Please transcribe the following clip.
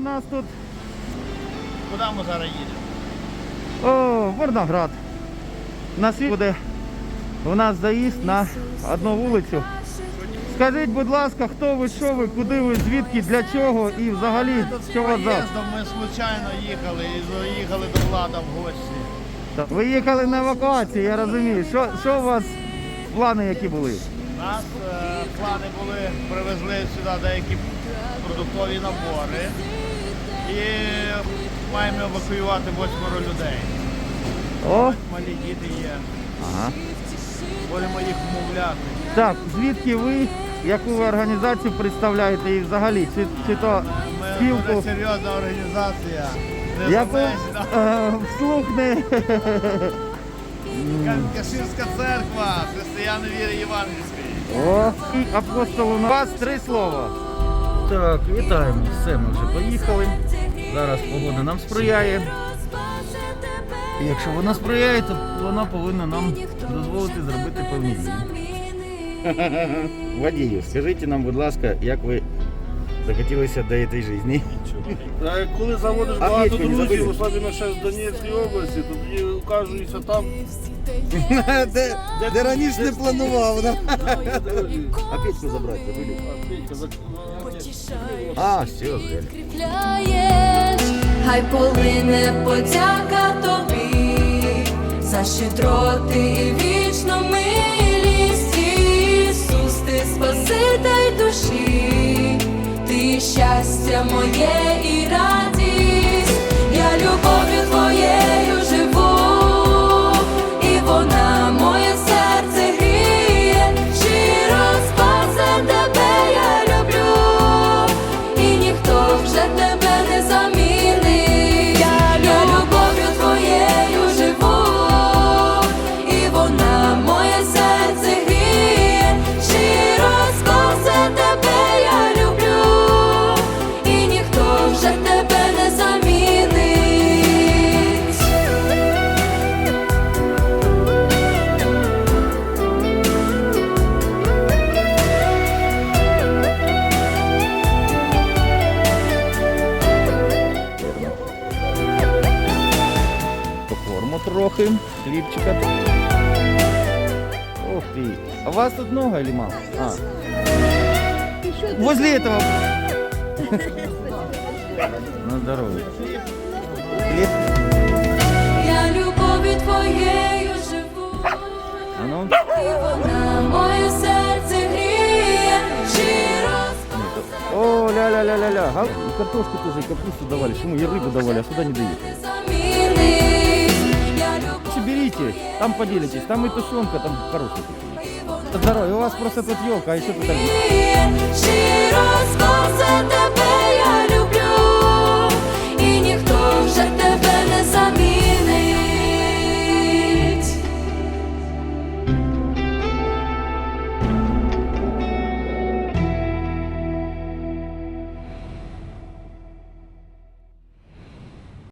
нас тут? Куди ми зараз їдемо? О, Борноград. На світ буде у нас заїзд на одну вулицю. Скажіть, будь ласка, хто ви, що ви, куди ви, звідки, для чого і взагалі, що вас за? Ми случайно їхали і заїхали до влада в гості. Ви їхали на евакуацію, я розумію. Що, що у вас плани які були? Нас е, плани були, привезли сюди деякі продуктові набори і маємо евакуювати восьмеро людей. О, Малі діти є. ага. Будемо їх вмовляти. Так, звідки ви, яку ви організацію представляєте і взагалі, чи, чи то Ми спілку, дуже серйозна організація. яку Незалежна. е, вслух не... Каширська церква, християни віри євангельської. О, і апостолу на вас три слова. Так, вітаємо. Все, ми вже поїхали. Зараз погода нам сприяє. І Якщо вона сприяє, то вона повинна нам дозволити зробити певні дії. Водію, скажіть нам, будь ласка, як ви захотілися до цієї житті? А коли заводиш А багато печку не забили? друзів, особливо ще з Донецької області, то тоді оказується там. де, де раніше не планував, да? А пічку забрати забили? А, Петька, зак- А, все. Кріпляєш, хай полине подяка тобі за щедроти і вічну милість. Ісус, ти спаситель душі, щастя моє і радість, я любов'ю твоєю трохи, хлібчика. Ух ты. А у вас тут много или мало? А. Возле этого. На здоровье. Хлеб. Я любов'ю твоєю живу. А ну. І вона моє серце гріє, щиро спасе О, ля-ля-ля-ля-ля. А, и картошку тоже, и капусту давали. Почему и рыбу давали, а сюда не дают? замінить. Лучше берите, там поделитесь. Там и тушенка, там хорошая. Здоровье, у вас просто тут елка, а еще тут...